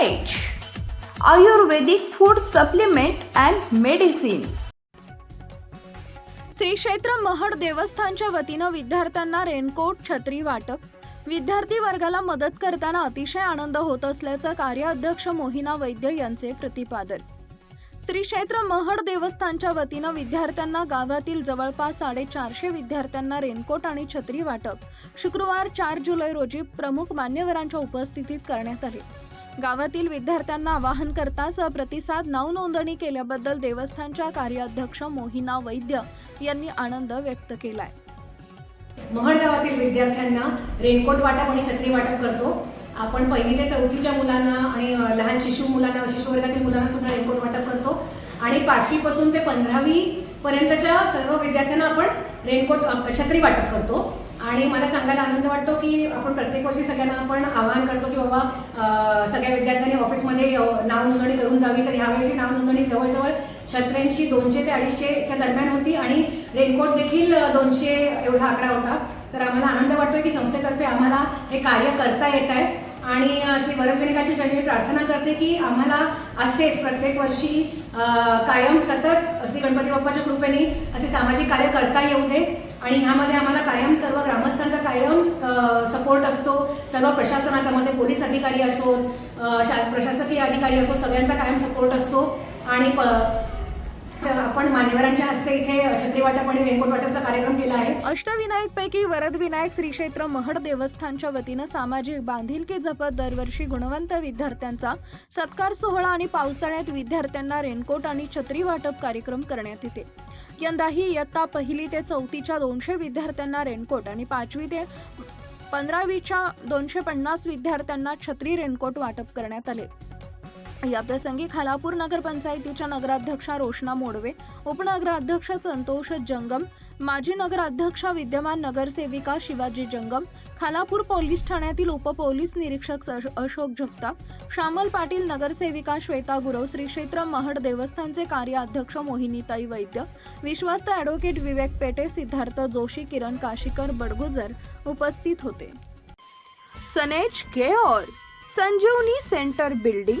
Ayurvedic food supplement and medicine Shri क्षेत्र महड देवस्थानच्या वतीनं विद्यार्थ्यांना रेनकोट छत्री वाटप. विद्यार्थी वर्गाला मदत करताना अतिशय आनंद होत असल्याचं कार्याध्यक्ष मोहिना वैद्य यांचे प्रतिपादन. श्री क्षेत्र महड देवस्थानच्या वतीनं विद्यार्थ्यांना गावातील जवळपास साडेचारशे विद्यार्थ्यांना रेनकोट आणि छत्री वाटप. शुक्रवार चार जुलै रोजी प्रमुख मान्यवरांच्या उपस्थितीत करण्यात आले. गावातील विद्यार्थ्यांना आवाहन करता प्रतिसाद नाव नोंदणी केल्याबद्दल देवस्थानच्या कार्याध्यक्ष मोहिना वैद्य यांनी आनंद व्यक्त केलाय. महड गावातील विद्यार्थ्यांना रेनकोट वाटप आणि छत्री वाटप करतो. आपण पहिली ते चौथीच्या मुलांना आणि लहान शिशु मुलांना शिशुवर्गातील मुलांना सुद्धा रेनकोट वाटप करतो. आणि पाचवीपासून ते पंधरावी पर्यंतच्या सर्व विद्यार्थ्यांना आपण रेनकोट छत्री वाटप करतो. आणि मला सांगायला आनंद वाटतो की आपण प्रत्येक वर्षी सगळ्यांना आपण आवाहन करतो की बाबा सगळ्या विद्यार्थ्यांनी ऑफिसमध्ये नाव नोंदणी करून जावी. तर ह्यावेळेची नाव नोंदणी जवळजवळ छत्र्यांची दोनशे ते अडीचशेच्या दरम्यान होती आणि रेनकोट देखील दोनशे एवढा आकडा होता. तर आम्हाला आनंद वाटतोय की संस्थेतर्फे आम्हाला हे कार्य करता येत आहे. आणि श्री वरविनिकाची चरणी प्रार्थना करते की आम्हाला असेच प्रत्येक वर्षी कायम सतत श्री गणपती बाप्पाच्या कृपेने असे सामाजिक कार्य करता येऊ दे आणि ह्यामध्ये आम्हाला कायम सर्व ग्रामस्थांचा कायम सपोर्ट असतो. सर्व प्रशासनाचा मध्ये पोलीस अधिकारी असोत शा- प्रशासकीय अधिकारी असो सगळ्यांचा कायम सपोर्ट असतो. आणि प- तर आपण मान्यवरांच्या हस्ते इथे छत्री वाटप आणि रेनकोट वाटपचा कार्यक्रम केला आहे. अष्टविनायक पैकी वरद विनायक श्री क्षेत्र महड देवस्थानच्या वतीनं सामाजिक बांधिलकी जपत दरवर्षी गुणवंत विद्यार्थ्यांचा सत्कार सोहळा आणि पावसाळ्यात विद्यार्थ्यांना रेनकोट आणि छत्री वाटप कार्यक्रम करण्यात येते. यंदाही इयत्ता पहिली ते चौथीच्या दोनशे विद्यार्थ्यांना रेनकोट आणि पाचवी ते पंधरावीच्या दोनशे पन्नास विद्यार्थ्यांना छत्री रेनकोट वाटप करण्यात आले. या प्रसंगी खालापूर नगरपंचायतीच्या नगराध्यक्षा रोशना मोडवे उपनगराध्यक्ष संतोष जंगम माजी नगराध्यक्षा विद्यमान नगरसेविका शिवाजी जंगम खालापूर पोलीस ठाण्यातील उपपोलीस निरीक्षक अशोक जगताप श्यामल पाटील नगरसेविका श्वेता गुरव श्री क्षेत्र महड देवस्थानचे कार्याध्यक्ष मोहिनीताई वैद्य विश्वस्त ॲडव्होकेट विवेक पेटे सिद्धार्थ जोशी किरण काशीकर बडगुजर उपस्थित होते. सनेज care Sanjeevani centre building